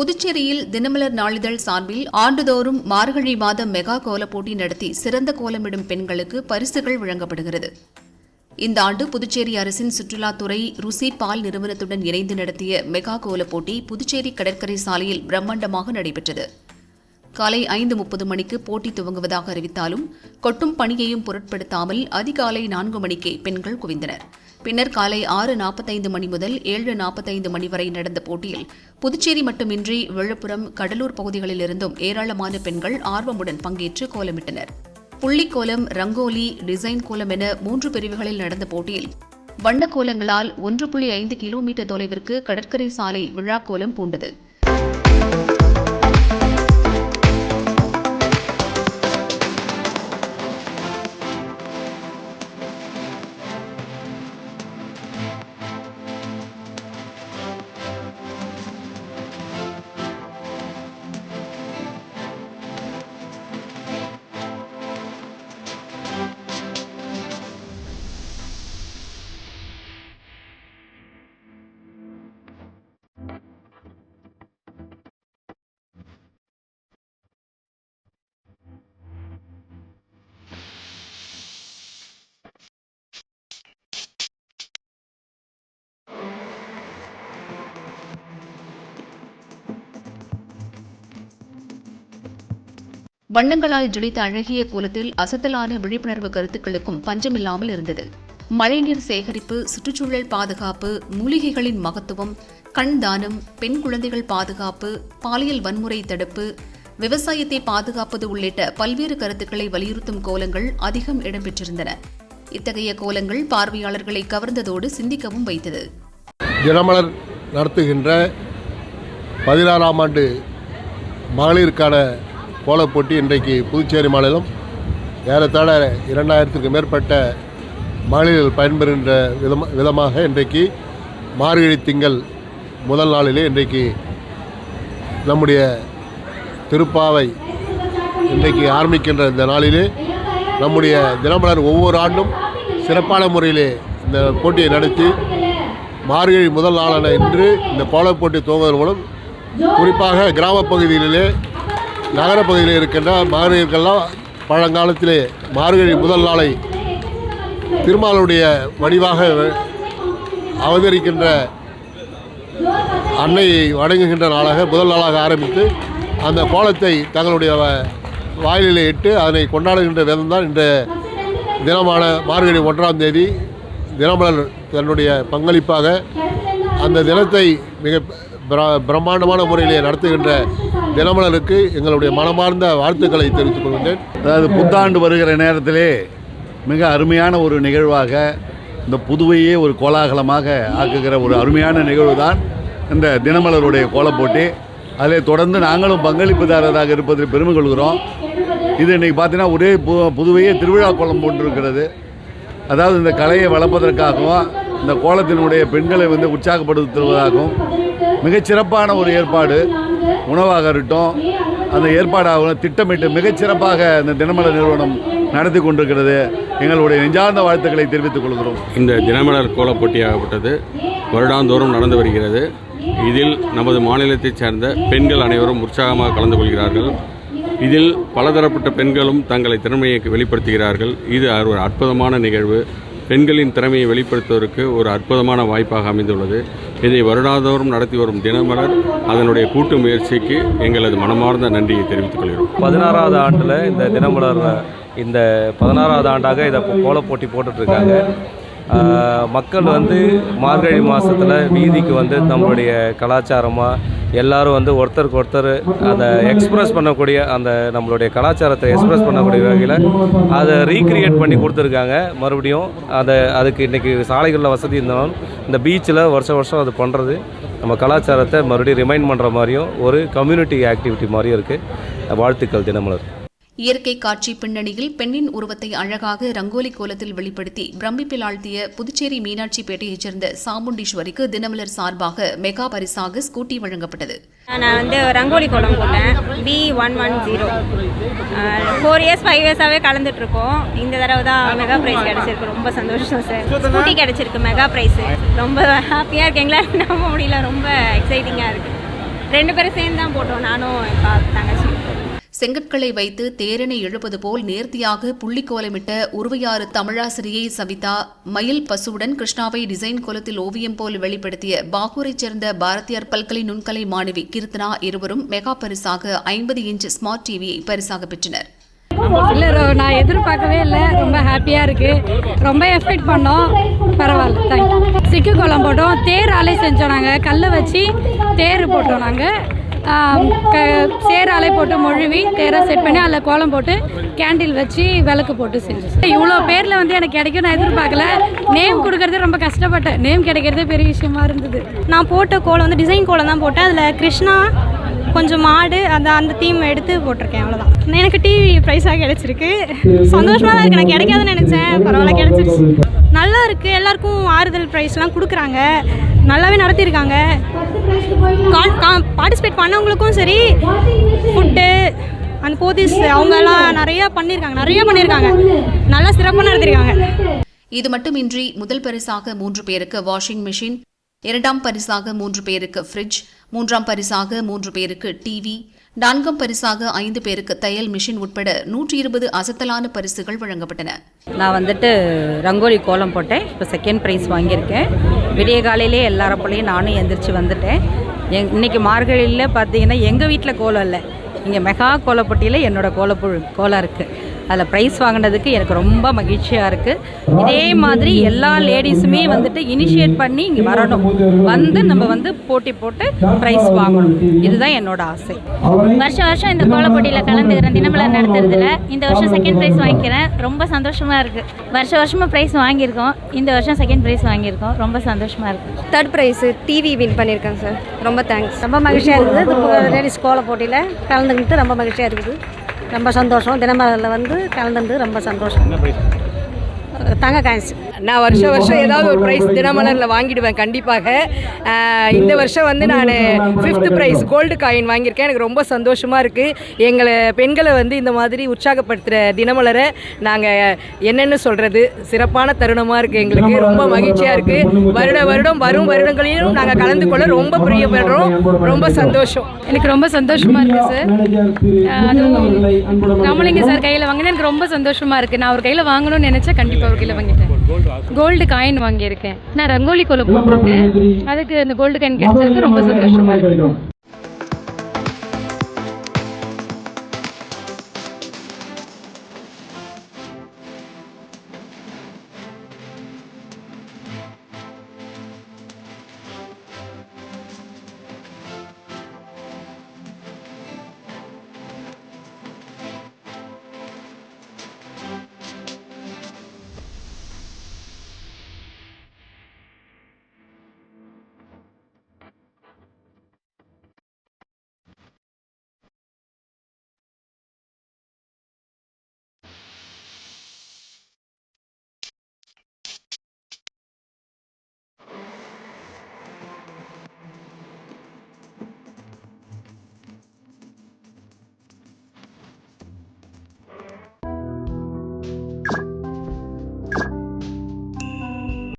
புதுச்சேரியில் தினமலர் நாளிதழ் சார்பில் ஆண்டுதோறும் மார்கழி மாதம் மெகா கோலப் போட்டி நடத்தி சிறந்த கோலமிடும் பெண்களுக்கு பரிசுகள் வழங்கப்படுகிறது. இந்த ஆண்டு புதுச்சேரி அரசின் சுற்றுலாத்துறை ருசி பால் நிறுவனத்துடன் இணைந்து நடத்திய மெகா கோலப் போட்டி புதுச்சேரி கடற்கரை சாலையில் பிரம்மாண்டமாக நடைபெற்றது. காலை ஐந்து முப்பது மணிக்கு போட்டி துவங்குவதாக அறிவித்தாலும் கொட்டும் பணியையும் பொருட்படுத்தாமல் அதிகாலை நான்கு மணிக்கே பெண்கள் குவிந்தனர். பின்னர் காலை ஆறு நாற்பத்தைந்து மணி முதல் ஏழு நாற்பத்தைந்து மணி வரை நடந்த போட்டியில் புதுச்சேரி மட்டுமின்றி விழுப்புரம் கடலூர் பகுதிகளிலிருந்தும் ஏராளமான பெண்கள் ஆர்வமுடன் பங்கேற்று கோலமிட்டனர். புள்ளிக்கோலம் ரங்கோலி டிசைன் கோலம் என மூன்று பிரிவுகளில் நடந்த போட்டியில் வண்ணக்கோலங்களால் ஒன்று புள்ளி ஐந்து கிலோமீட்டர் தொலைவிற்கு கடற்கரை சாலை விழாக்கோலம் பூண்டது. வண்ணங்களால் ஜொலித்த அழகிய கோலத்தில் அசத்தலான விழிப்புணர்வு கருத்துக்களுக்கும் பஞ்சமில்லாமல் இருந்தது. மழைநீர் சேகரிப்பு சுற்றுச்சூழல் பாதுகாப்பு மூலிகைகளின் மகத்துவம் கண் தானம் பெண் குழந்தைகள் பாதுகாப்பு பாலியல் வன்முறை தடுப்பு விவசாயத்தை பாதுகாப்பது உள்ளிட்ட பல்வேறு கருத்துக்களை வலியுறுத்தும் கோலங்கள் அதிகம் இடம்பெற்றிருந்தன. இத்தகைய கோலங்கள் பார்வையாளர்களை கவர்ந்ததோடு சிந்திக்கவும் வைத்தது. தினமலர் நடத்துகின்ற பதினாறாம் ஆண்டு மகளிருக்கான கோலப் போட்டி இன்றைக்கு புதுச்சேரி மாநிலம் ஏறத்தாழ இரண்டாயிரத்துக்கு மேற்பட்ட மகளிர்கள் பயன்பெறுகின்ற விதம் விதமாக இன்றைக்கு மார்கழி திங்கள் முதல் நாளிலே இன்றைக்கு நம்முடைய திருப்பாவை இன்றைக்கு ஆரம்பிக்கின்ற இந்த நாளிலே நம்முடைய தினமலர் ஒவ்வொரு ஆண்டும் சிறப்பான முறையிலே இந்த போட்டியை நடத்தி மார்கழி முதல் நாளான இன்று இந்த கோலப் போட்டி துவங்குவதன் மூலம் குறிப்பாக கிராமப் பகுதிகளிலே நகரப்பகுதியில் இருக்கின்ற மகளிர்கள்லாம் பழங்காலத்திலே மார்கழி முதல் நாளை திருமாலுடைய வடிவாக அவதரிக்கின்ற அன்னையை வணங்குகின்ற நாளாக முதல் நாளாக ஆரம்பித்து அந்த கோலத்தை தங்களுடைய வாயிலில் இட்டு அதனை கொண்டாடுகின்ற விதம்தான் இந்த தினமான மார்கழி ஒன்றாம் தேதி. தினமலர் தன்னுடைய பங்களிப்பாக அந்த தினத்தை மிக பிர- பிரம்மாண்டமான முறையிலே நடத்துகின்ற தினமலருக்கு எங்களுடைய மனமார்ந்த வாழ்த்துக்களை தெரிவித்துக் கொள்கின்றேன். அதாவது புத்தாண்டு வருகிற நேரத்திலே மிக அருமையான ஒரு நிகழ்வாக இந்த புதுவையே ஒரு கோலாகலமாக ஆக்குகிற ஒரு அருமையான நிகழ்வு தான் இந்த தினமலருடைய கோலம் போட்டி அதிலே தொடர்ந்து நாங்களும் பங்களிப்புதாரராக இருப்பதில் பெருமை கொள்கிறோம். இது இன்றைக்கி பார்த்தீங்கன்னா ஒரே பு புதுவையே திருவிழா கோலம் போட்டிருக்கிறது. அதாவது இந்த கலையை வளர்ப்பதற்காகவும் இந்த கோலத்தினுடைய பெண்களை வந்து உற்சாகப்படுத்துவதாகவும் மிகச்சிறப்பான ஒரு ஏற்பாடு உணவாக இருக்கட்டும் அந்த ஏற்பாடாக திட்டமிட்டு மிகச்சிறப்பாக இந்த தினமலர் நிறுவனம் நடத்தி கொண்டிருக்கிறது. எங்களுடைய நெஞ்சார்ந்த வாழ்த்துக்களை தெரிவித்துக் கொள்கிறோம். இந்த தினமலர் கோலப் போட்டியாகப்பட்டது வருடாந்தோறும் நடந்து வருகிறது. இதில் நமது மாநிலத்தைச் சேர்ந்த பெண்கள் அனைவரும் உற்சாகமாக கலந்து கொள்கிறார்கள். இதில் பலதரப்பட்ட பெண்களும் தங்களை திறமையை வெளிப்படுத்துகிறார்கள். இது ஒரு அற்புதமான நிகழ்வு. பெண்களின் திறமையை வெளிப்படுத்துவதற்கு ஒரு அற்புதமான வாய்ப்பாக அமைந்துள்ளது. இதை வருடாந்தோறும் நடத்தி வரும் தினமலர் அதனுடைய கூட்டு முயற்சிக்கு எங்களது மனமார்ந்த நன்றியை தெரிவித்துக் கொள்கிறோம். பதினாறாவது ஆண்டில் இந்த தினமலர் இந்த பதினாறாவது ஆண்டாக இதை கோலப்போட்டி கோலப் போட்டி போட்டுட்ருக்காங்க மக்கள் வந்து மார்கழி மாதத்தில் வீதிக்கு வந்து நம்மளுடைய கலாச்சாரமாக எல்லாரும் வந்து ஒருத்தருக்கு ஒருத்தர் அதை எக்ஸ்பிரஸ் பண்ணக்கூடிய அந்த நம்மளுடைய கலாச்சாரத்தை எக்ஸ்ப்ரெஸ் பண்ணக்கூடிய வகையில் அதை ரீக்ரியேட் பண்ணி கொடுத்துருக்காங்க. மறுபடியும் அதை அதுக்கு இன்றைக்கி சாலைகளில் வசதி இருந்தாலும் இந்த பீச்சில் வருஷம் வருஷம் அது பண்ணுறது நம்ம கலாச்சாரத்தை மறுபடியும் ரிமைண்ட் பண்ணுற மாதிரியும் ஒரு கம்யூனிட்டி ஆக்டிவிட்டி மாதிரியும் இருக்குது வாழ்த்துக்கள் தினமலர். இயற்கை காட்சி பின்னணியில் பெண்ணின் உருவத்தை அழகாக ரங்கோலி கோலத்தில் வெளிப்படுத்தி பிரமிப்பில் ஆழ்த்திய புதுச்சேரி மீனாட்சிப்பேட்டையைச் சேர்ந்த சாமுண்டீஸ்வரிக்கு தினமலர் சார்பாக மெகா பரிசாக ஸ்கூட்டி வழங்கப்பட்டது. நான் வந்து ரங்கோலி கோலம் போட்டேன். B one one zero four years five இயர்ஸாகவே கலந்துட்ருக்கோம் இந்த தடவை தான் மெகா ப்ரைஸ் கிடச்சிருக்கு. ரொம்ப சந்தோஷம் சார். ஸ்கூட்டி கிடச்சிருக்கு மெகா ப்ரைஸு ரொம்ப ஹாப்பியாக இருக்கு. எங்களால் நம்ப முடியல. ரொம்ப எக்ஸைட்டிங்காக இருக்குது ரெண்டு பேரும் சேர்ந்து தான் போட்டோம். நானும் என் பா தங்கச்சி. செங்கற்களை வைத்து தேரனை எழுப்பது போல் நேர்த்தியாக புள்ளி கோலமிட்ட உருவையாறு தமிழாசிரியை சவிதா மயில் பசுவுடன் கிருஷ்ணாவை டிசைன் கோலத்தில் ஓவியம் போல் வெளிப்படுத்திய பாகூரைச் சேர்ந்த பாரதியார் பல்கலை நுண்கலை மாணவி கீர்த்தனா இருவரும் மெகா பரிசாக ஐம்பது இன்ச் ஸ்மார்ட் டிவியை பரிசாக பெற்றனர். இல்லை நான் எதிர்பார்க்கவே இல்லை. ரொம்ப ஹாப்பியாக இருக்குது ரொம்ப எஃபெக்ட் பண்ணோம். பரவாயில்ல. தேங்க்யூ சிக்கு கோலம் போட்டோம். தேர் அலை செஞ்சோம் நாங்கள் கல்லை வச்சு தேர் போட்டோம் நாங்கள் க போட்டு மொழுவி தேரை செட் பண்ணி அதில் கோலம் போட்டு கேண்டில் வச்சு விளக்கு போட்டு செஞ்சேன். இவ்வளோ பேரில் வந்து எனக்கு கிடைக்கும் நான் எதிர்பார்க்கல. நேம் கொடுக்கறது ரொம்ப கஷ்டப்பட்டேன். நேம் கிடைக்கிறதே பெரிய விஷயமா இருந்தது. நான் போட்ட கோலம் வந்து டிசைன் கோலம் தான் போட்டேன். அதில் கிருஷ்ணா கொஞ்சம் மாடு அந்த அந்த தீம் எடுத்து போட்டிருக்கேன் அவ்வளோதான் எனக்கு டிவி ப்ரைஸாக கிடச்சிருக்கு. சந்தோஷமாக தான் இருக்குது நான் கிடைக்காதுன்னு நினச்சேன். பரவாயில்ல கிடச்சிருச்சு. நல்லா இருக்குது எல்லாருக்கும் ஆறுதல் ப்ரைஸ்லாம் கொடுக்குறாங்க. நல்லாவே நடத்தியிருக்காங்க. பார்ட்டிசிபேட் பண்ணவங்களுக்கும் சரி ஃபுட்டு அந்த போதீஸ் அவங்கெல்லாம் நிறையா பண்ணியிருக்காங்க நிறைய பண்ணியிருக்காங்க. நல்லா சிறப்பாக நடத்தியிருக்காங்க. இது மட்டுமின்றி முதல் பரிசாக மூன்று பேருக்கு வாஷிங் மிஷின் இரண்டாம் பரிசாக மூன்று பேருக்கு ஃப்ரிட்ஜ் மூன்றாம் பரிசாக மூன்று பேருக்கு டிவி நான்காம் பரிசாக ஐந்து பேருக்கு தையல் மிஷின் உட்பட நூற்றி இருபது அசத்தலான பரிசுகள் வழங்கப்பட்டன. நான் வந்துட்டு ரங்கோலி கோலம் போட்டேன். இப்போ செகண்ட் ப்ரைஸ் வாங்கியிருக்கேன். விடிய காலையிலே எல்லார போலையும் நானும் எந்திரிச்சு வந்துட்டேன். எங் இன்னைக்கு மார்கழியில் பார்த்தீங்கன்னா எங்கள் வீட்டில் கோலம் இல்லை. இங்கே மெகா கோலப்பட்டியில் என்னோடய கோலப்பு கோலம் இருக்குது அதில் ப்ரைஸ் வாங்கினதுக்கு எனக்கு ரொம்ப மகிழ்ச்சியாக இருக்குது இதே மாதிரி எல்லா லேடிஸுமே வந்துட்டு இனிஷியேட் பண்ணி இங்கே வரணும். வந்து நம்ம வந்து போட்டி போட்டு ப்ரைஸ் வாங்கணும். இதுதான் என்னோட ஆசை. வருஷம் வருஷம் இந்த கோல போட்டியில் கலந்துக்கிறேன் தினமலர் நடத்துறதுல இந்த வருஷம் செகண்ட் ப்ரைஸ் வாங்கிக்கிறேன். ரொம்ப சந்தோஷமா இருக்கு. வருஷம் வருஷமா ப்ரைஸ் வாங்கியிருக்கோம். இந்த வருஷம் செகண்ட் ப்ரைஸ் வாங்கியிருக்கோம். ரொம்ப சந்தோஷமா இருக்கு. தேர்ட் ப்ரைஸ் டிவி வின் பண்ணியிருக்கேன் சார் ரொம்ப தேங்க்ஸ் ரொம்ப மகிழ்ச்சியாக இருக்குது. லேடிஸ் கோல போட்டியில் கலந்துக்கிட்டு ரொம்ப மகிழ்ச்சியாக இருக்குது. ரொம்ப சந்தோஷம். தினமலரில் வந்து கலந்துட்டு ரொம்ப சந்தோஷம். தங்க காய்ச்சி நான் வருஷம் வருஷம் ஏதாவது ஒரு ப்ரைஸ் தினமலரில் வாங்கிடுவேன் கண்டிப்பாக. இந்த வருஷம் வந்து நான் ஃபிஃப்த் ப்ரைஸ் கோல்டு காயின் வாங்கியிருக்கேன். எனக்கு ரொம்ப சந்தோஷமாக இருக்குது எங்களை பெண்களை வந்து இந்த மாதிரி உற்சாகப்படுத்துகிற தினமலரை நாங்கள் என்னென்னு சொல்கிறது சிறப்பான தருணமாக இருக்குது எங்களுக்கு ரொம்ப மகிழ்ச்சியாக இருக்குது வருட வருடம் வரும் வருடங்களிலும் நாங்கள் கலந்து கொள்ள ரொம்ப பிரியப்படுறோம். ரொம்ப சந்தோஷம். எனக்கு ரொம்ப சந்தோஷமா இருக்கு சார். அதுவும் ராமலிங்க சார் கையில் வாங்கினா எனக்கு ரொம்ப சந்தோஷமா இருக்கு. நான் அவர் கையில் வாங்கணும்னு நினைச்சேன். கண்டிப்பாக அவர் கையில் வாங்கிட்டேன். கோல்டு காயின் வாங்கியிருக்கேன். நான் ரங்கோலி கோலம் போட்டிருக்கேன் அதுக்கு அந்த கோல்டு காயின் கிடைச்சதுக்கு ரொம்ப சந்தோஷமா. இருக்கு